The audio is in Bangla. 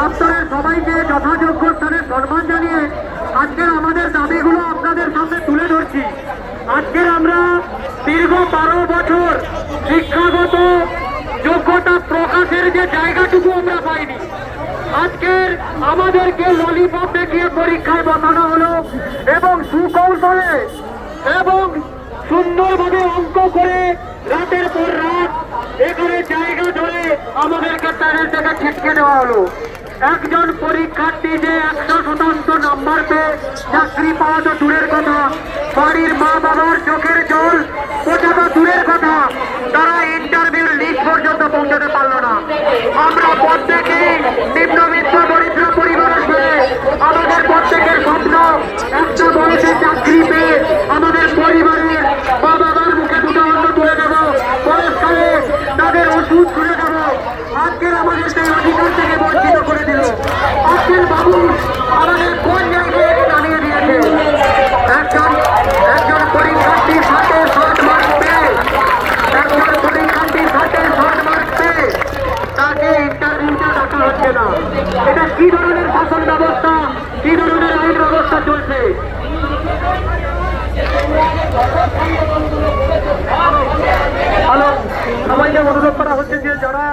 দপ্তরের সবাইকে যথাযোগ্য স্থানে সম্মান জানিয়ে আজকের আমাদের দাবিগুলো আপনাদের সামনে তুলে ধরছি। আজকের আমরা দীর্ঘ বারো বছর শিক্ষাগত যোগ্যতা প্রকাশের যে জায়গাটুকু আমরা পাইনি, আজকের আমাদেরকে ললিপপ দেখিয়ে পরীক্ষায় বসানো হলো এবং সুকৌশলে এবং সুন্দরভাবে অঙ্ক করে রাতের পর রাত এখানে জায়গা ধরে আমাদেরকে প্যানেল থেকে ছিটকে দেওয়া হলো। একজন পরীক্ষার্থী যে একশো শতাংশ নাম্বার পেয়ে, চাকরি পাওয়া তো দূরের কথা। বাড়ির মা বাবার চোখের জল এটা কি ধরনের শাসন ব্যবস্থা? কি ধরনের আইন ব্যবস্থা চলছে? হ্যালো অনুরোধ করা হচ্ছে যে যারা